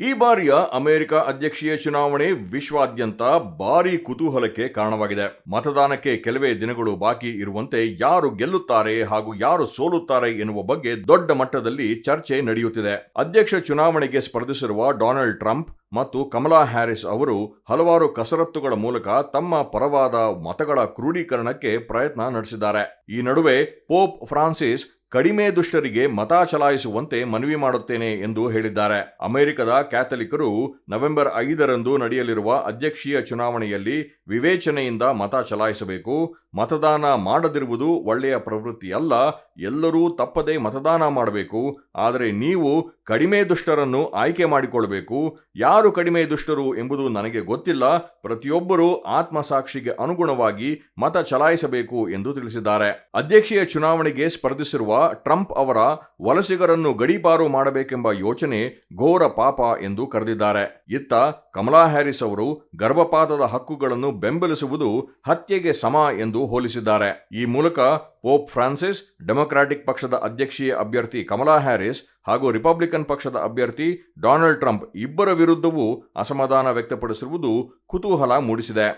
ಈ ಬಾರಿಯ ಅಮೆರಿಕ ಅಧ್ಯಕ್ಷೀಯ ಚುನಾವಣೆ ವಿಶ್ವಾದ್ಯಂತ ಭಾರಿ ಕುತೂಹಲಕ್ಕೆ ಕಾರಣವಾಗಿದೆ. ಮತದಾನಕ್ಕೆ ಕೆಲವೇ ದಿನಗಳು ಬಾಕಿ ಇರುವಂತೆ ಯಾರು ಗೆಲ್ಲುತ್ತಾರೆ ಹಾಗೂ ಯಾರು ಸೋಲುತ್ತಾರೆ ಎನ್ನುವ ಬಗ್ಗೆ ದೊಡ್ಡ ಮಟ್ಟದಲ್ಲಿ ಚರ್ಚೆ ನಡೆಯುತ್ತಿದೆ. ಅಧ್ಯಕ್ಷ ಚುನಾವಣೆಗೆ ಸ್ಪರ್ಧಿಸಿರುವ ಡೊನಾಲ್ಡ್ ಟ್ರಂಪ್ ಮತ್ತು ಕಮಲಾ ಹ್ಯಾರಿಸ್ ಅವರು ಹಲವಾರು ಕಸರತ್ತುಗಳ ಮೂಲಕ ತಮ್ಮ ಪರವಾದ ಮತಗಳ ಕ್ರೋಢೀಕರಣಕ್ಕೆ ಪ್ರಯತ್ನ ನಡೆಸಿದ್ದಾರೆ. ಈ ನಡುವೆ ಪೋಪ್ ಫ್ರಾನ್ಸಿಸ್ ಕಡಿಮೆ ದುಷ್ಟರಿಗೆ ಮತ ಚಲಾಯಿಸುವಂತೆ ಮನವಿ ಮಾಡುತ್ತೇನೆ ಎಂದು ಹೇಳಿದ್ದಾರೆ. ಅಮೆರಿಕದ ಕ್ಯಾಥಲಿಕರು ನವೆಂಬರ್ ಐದರಂದು ನಡೆಯಲಿರುವ ಅಧ್ಯಕ್ಷೀಯ ಚುನಾವಣೆಯಲ್ಲಿ ವಿವೇಚನೆಯಿಂದ ಮತ ಚಲಾಯಿಸಬೇಕು. ಮತದಾನ ಮಾಡದಿರುವುದು ಒಳ್ಳೆಯ ಪ್ರವೃತ್ತಿಯಲ್ಲ. ಎಲ್ಲರೂ ತಪ್ಪದೆ ಮತದಾನ ಮಾಡಬೇಕು. ಆದರೆ ನೀವು ಕಡಿಮೆ ದುಷ್ಟರನ್ನು ಆಯ್ಕೆ ಮಾಡಿಕೊಳ್ಳಬೇಕು ಯಾರು ಕಡಿಮೆ ದುಷ್ಟರು ಎಂಬುದು ನನಗೆ ಗೊತ್ತಿಲ್ಲ. ಪ್ರತಿಯೊಬ್ಬರೂ ಆತ್ಮಸಾಕ್ಷಿಗೆ ಅನುಗುಣವಾಗಿ ಮತ ಚಲಾಯಿಸಬೇಕು ಎಂದು ತಿಳಿಸಿದ್ದಾರೆ. ಅಧ್ಯಕ್ಷೀಯ ಚುನಾವಣೆಗೆ ಸ್ಪರ್ಧಿಸಿರುವ ಟ್ರಂಪ್ ಅವರ ವಲಸಿಗರನ್ನು ಗಡೀಪಾರು ಮಾಡಬೇಕೆಂಬ ಯೋಚನೆ ಘೋರ ಪಾಪ ಎಂದು ಕರೆದಿದ್ದಾರೆ. ಇತ್ತ ಕಮಲಾ ಹ್ಯಾರಿಸ್ ಅವರು ಗರ್ಭಪಾತದ ಹಕ್ಕುಗಳನ್ನು ಬೆಂಬಲಿಸುವುದು ಹತ್ಯೆಗೆ ಸಮ ಎಂದು ಹೋಲಿಸಿದ್ದಾರೆ. ಈ ಮೂಲಕ ಪೋಪ್ ಫ್ರಾನ್ಸಿಸ್, ಡೆಮೊಕ್ರಾಟಿಕ್ ಪಕ್ಷದ ಅಧ್ಯಕ್ಷೀಯ ಅಭ್ಯರ್ಥಿ ಕಮಲಾ ಹ್ಯಾರಿಸ್ ಹಾಗೂ ರಿಪಬ್ಲಿಕನ್ ಪಕ್ಷದ ಅಭ್ಯರ್ಥಿ ಡೊನಾಲ್ಡ್ ಟ್ರಂಪ್ ಇಬ್ಬರ ವಿರುದ್ಧವೂ ಅಸಮಾಧಾನ ವ್ಯಕ್ತಪಡಿಸಿರುವುದು ಕುತೂಹಲ ಮೂಡಿಸಿದೆ.